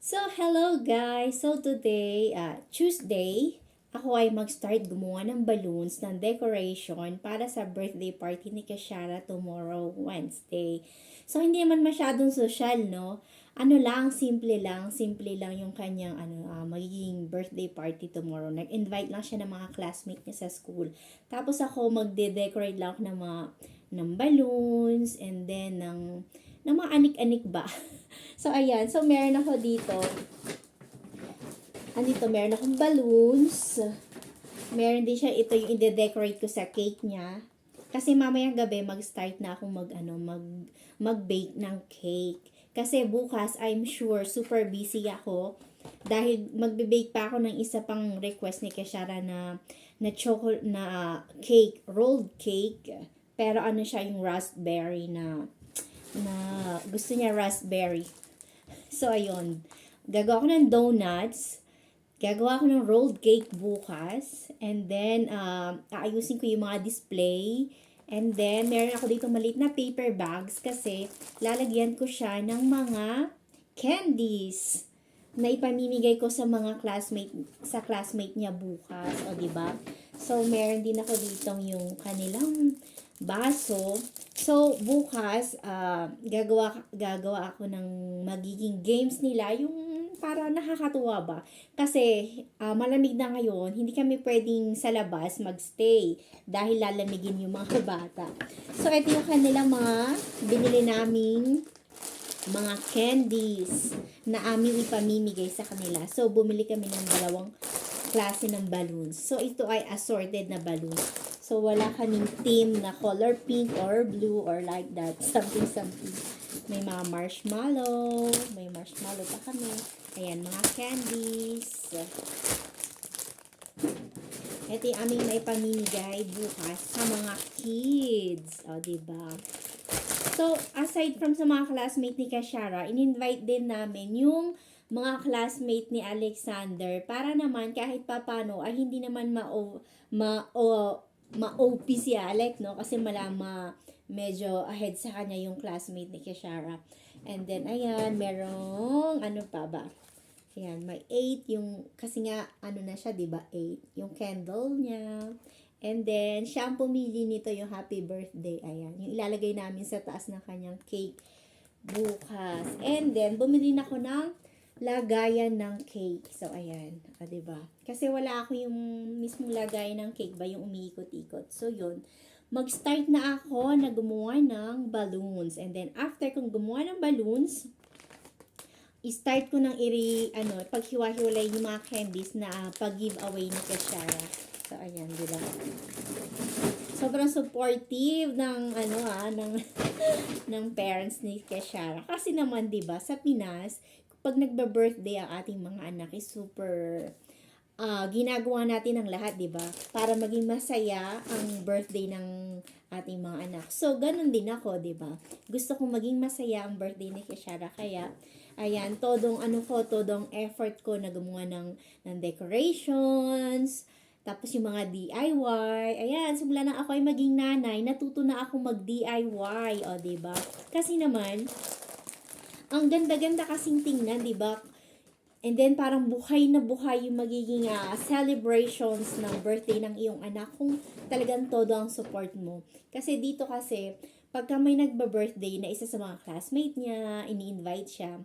So, hello guys! So, today, uh, Tuesday, ako ay mag-start gumawa ng balloons ng decoration para sa birthday party ni Kashara tomorrow, Wednesday. So, hindi naman masyadong social, no? Ano lang, simple lang, simple lang yung kanyang ano, ah, magiging birthday party tomorrow. Nag-invite lang siya ng mga classmate niya sa school. Tapos ako, magde-decorate lang ako ng mga ng balloons and then ng ng mga anik-anik ba. so, ayan. So, meron ako dito. Andito, meron akong balloons. Meron din siya, ito yung ide-decorate ko sa cake niya. Kasi mamayang gabi, mag-start na akong mag, ano, mag, mag-bake ng cake. Kasi bukas, I'm sure, super busy ako. Dahil magbe-bake pa ako ng isa pang request ni Keshara na na chocolate na cake, rolled cake. Pero ano siya yung raspberry na na gusto niya raspberry. So, ayun. Gagawa ko ng donuts. Gagawa ko ng rolled cake bukas. And then, um, aayusin ko yung mga display. And then, meron ako dito maliit na paper bags kasi lalagyan ko siya ng mga candies na ipamimigay ko sa mga classmate sa classmate niya bukas, o di ba? So meron din ako ditong yung kanilang baso. So bukas ah, gagawa gagawa ako ng magiging games nila yung para nakakatuwa ba? Kasi ah, malamig na ngayon, hindi kami pwedeng sa labas magstay dahil lalamigin yung mga bata. So ito yung kanilang mga binili naming mga candies na aming ipamimigay sa kanila. So, bumili kami ng dalawang klase ng balloons. So, ito ay assorted na balloons. So, wala kaming team na color pink or blue or like that. Something, something. May mga marshmallow. May marshmallow pa kami. Ayan, mga candies. Ito yung aming may pamimigay bukas sa mga kids. O, diba? So, aside from sa mga classmate ni Kashara, in-invite din namin yung mga classmate ni Alexander para naman kahit papano ay hindi naman ma ma ma-OP si Alec, no? Kasi malama medyo ahead sa kanya yung classmate ni Kashara. And then, ayan, merong, ano pa ba? Ayan, may 8 yung, kasi nga, ano na siya, di ba 8 Yung candle niya. And then, siya ang pumili nito yung happy birthday. Ayan, yung ilalagay namin sa taas ng kanyang cake bukas. And then, bumili na ako ng lagayan ng cake. So, ayan. O, diba? Kasi wala ako yung mismong lagayan ng cake ba, yung umiikot-ikot. So, yun. Mag-start na ako na gumawa ng balloons. And then, after kong gumawa ng balloons, i-start ko nang iri, ano, paghiwa-hiwalay yung mga candies na uh, pag-giveaway ni Keshara. So, ayan, di ba? Sobrang supportive ng, ano ah, ng, ng parents ni Keshara. Kasi naman, di ba, sa Pinas, pag nagba-birthday ang ating mga anak, is super, ah ginagawa natin ang lahat, di ba? Para maging masaya ang birthday ng ating mga anak. So, ganun din ako, di ba? Gusto kong maging masaya ang birthday ni Keshara. Kaya, ayan, todong ano ko, todong effort ko na gumawa ng, ng decorations, tapos yung mga DIY. Ayan, simula na ako ay maging nanay, natuto na ako mag-DIY, o, di ba? Kasi naman, ang ganda-ganda kasing tingnan, di ba? And then parang buhay na buhay yung magiging ah, celebrations ng birthday ng iyong anak kung talagang todo ang support mo. Kasi dito kasi, pagka may nagba-birthday na isa sa mga classmate niya, ini-invite siya,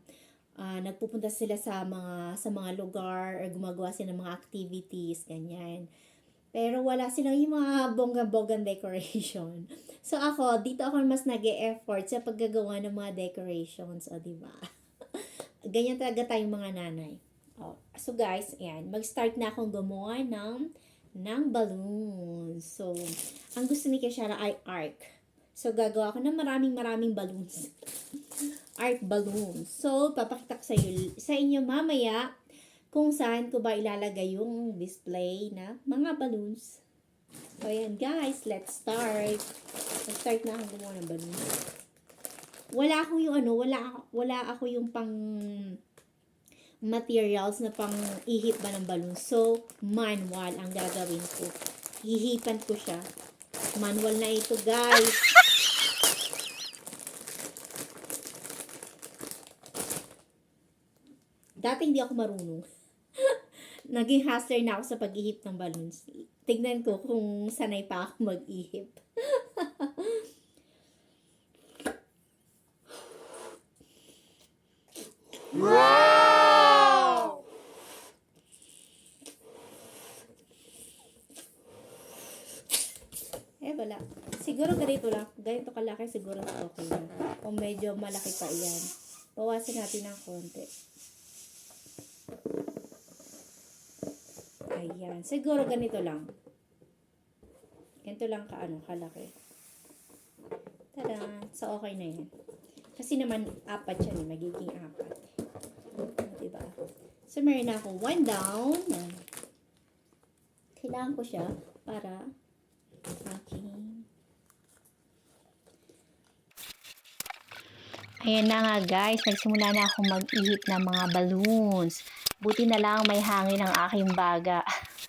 ah, nagpupunta sila sa mga sa mga lugar or gumagawa sila ng mga activities, ganyan. Pero wala silang yung mga bongga-bonggang decoration. So ako, dito ako mas nag effort sa paggagawa ng mga decorations, o di ba? Ganyan talaga tayong mga nanay. Oh, so guys, ayan, mag-start na akong gumawa ng ng balloons. So, ang gusto ni Keshara ay arc. So, gagawa ko ng maraming maraming balloons. arc balloons. So, papakita ko sa, iyo, sa inyo mamaya kung saan ko ba ilalagay yung display na mga balloons. So, ayan guys, let's start. Let's start na akong gumawa ng balloons. Wala ako yung ano, wala, wala ako yung pang materials na pang ihip ba ng balloon. So, manual ang gagawin ko. Hihipan ko siya. Manual na ito, guys. Dati hindi ako marunong. Naging hustler na ako sa pag-ihip ng balloons. Tignan ko kung sanay pa ako mag-ihip. Eh, wala. Siguro ganito lang. Ganito kalaki siguro okay na. O medyo malaki pa yan. Bawasan natin ng konti. Ayan. Siguro ganito lang. Ganito lang ka, ano, kalaki. Tada! So, okay na yan. Kasi naman, apat yan eh. Magiging apat. Diba? So, meron na akong one down. Yan. Kailangan ko siya para aking Ayan na nga guys, nagsimula na ako mag-ihip ng mga balloons. Buti na lang may hangin ang aking baga.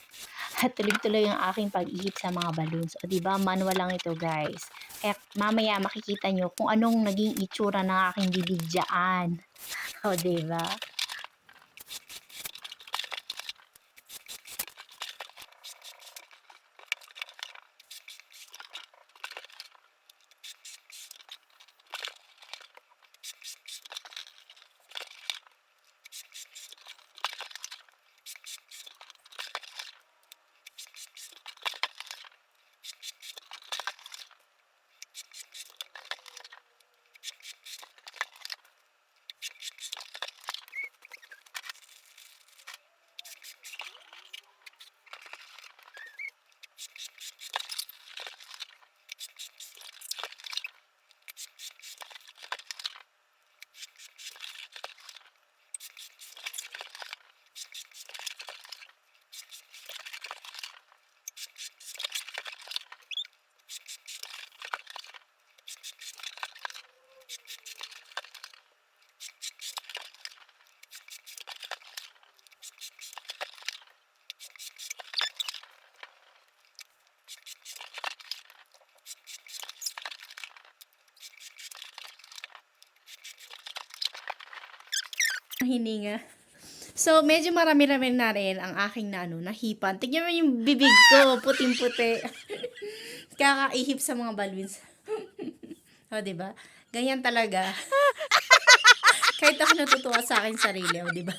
At tuloy-tuloy ang aking pag-ihip sa mga balloons. O diba, manual lang ito guys. Kaya mamaya makikita nyo kung anong naging itsura ng aking bibig dyan. O diba? Hininga. So, medyo marami-rami na rin ang aking na, ano, nahipan. Tignan mo yung bibig ko, puting-puti. Kakaihip sa mga balloons. o, di ba? Ganyan talaga. Kahit ako natutuwa sa akin sarili, o, di ba?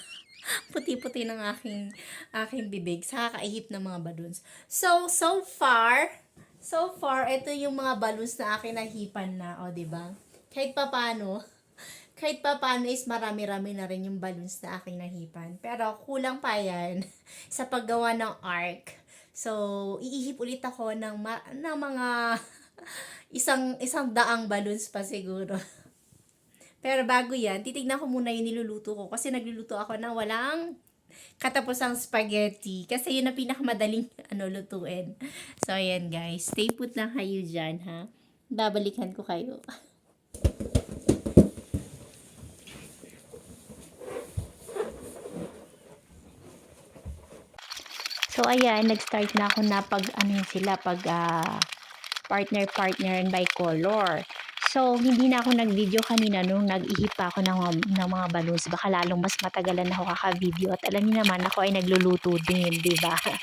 Puti-puti ng aking, aking bibig sa kakaihip ng mga balloons. So, so far, so far, ito yung mga balloons na akin nahipan na, o, di ba? Kahit pa paano, kahit pa paano is marami-rami na rin yung balloons na aking nahipan. Pero kulang pa yan sa paggawa ng arc. So, iihip ulit ako ng, ma- ng mga isang isang daang balloons pa siguro. Pero bago yan, titignan ko muna yung niluluto ko kasi nagluluto ako ng walang katapusang spaghetti. Kasi yun ang pinakamadaling ano, lutuin. So, ayan guys. Stay put lang kayo dyan, ha? Babalikan ko kayo. So ayan, nag-start na ako na pag ano sila, pag ah, partner-partner and by color. So, hindi na ako nag-video kanina nung nag-ihip ako ng, ng mga balloons. Baka lalong mas matagalan ako kaka-video. At alam niyo naman, ako ay nagluluto din, di ba?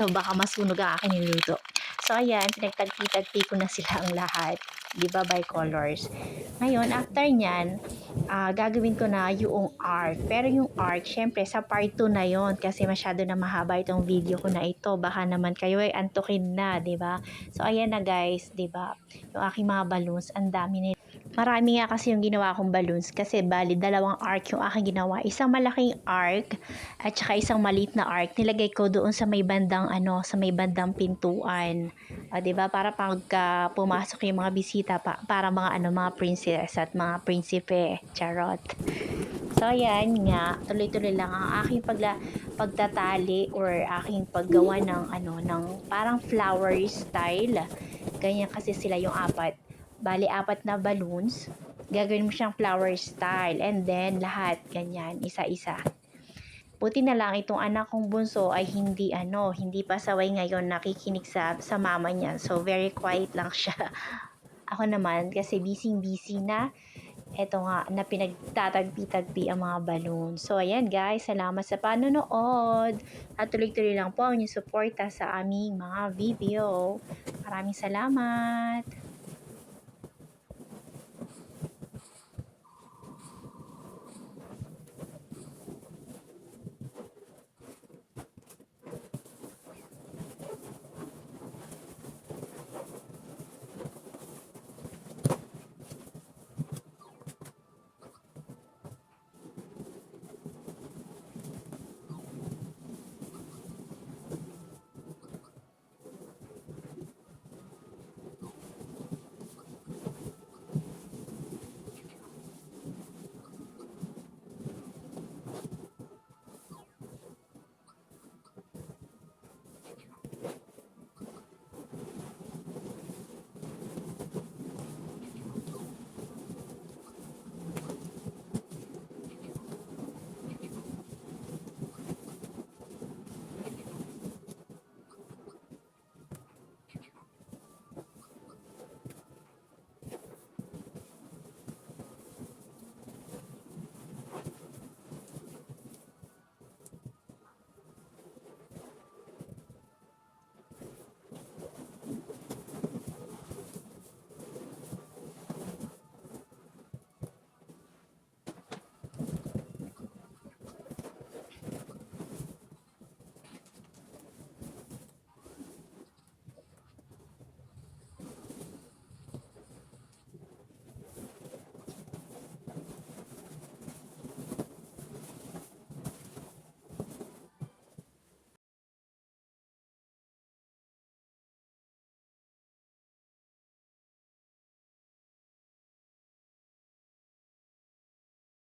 So, baka masunog ang aking niluto. So, ayan, pinagtagpi-tagpi ko na sila ang lahat. Di ba, by colors. Ngayon, after nyan, ah, gagawin ko na yung arc. Pero yung arc, syempre, sa part 2 na yon kasi masyado na mahaba itong video ko na ito. Baka naman kayo ay antukin na, di ba? So, ayan na guys, di ba? Yung aking mga balloons, ang dami na Marami nga kasi yung ginawa kong balloons kasi bali dalawang arc yung aking ginawa. Isang malaking arc at saka isang maliit na arc. Nilagay ko doon sa may bandang ano, sa may bandang pintuan. O, ba? Para pagka pumasok yung mga bisita pa, para mga ano, mga princess at mga prinsipe. Charot. So, ayan nga, tuloy-tuloy lang ang aking pagla, pagtatali or aking paggawa ng ano, ng parang flower style. Ganyan kasi sila yung apat. Bali, apat na balloons. Gagawin mo siyang flower style. And then, lahat, ganyan, isa-isa. Buti na lang itong anak kong bunso ay hindi ano, hindi pa saway ngayon nakikinig sa sa mama niya. So very quiet lang siya. Ako naman kasi busy busy na eto nga, na pinagtatagpi-tagpi ang mga balloon. So, ayan guys, salamat sa panonood. At tuloy-tuloy lang po ang inyong suporta sa aming mga video. Maraming salamat.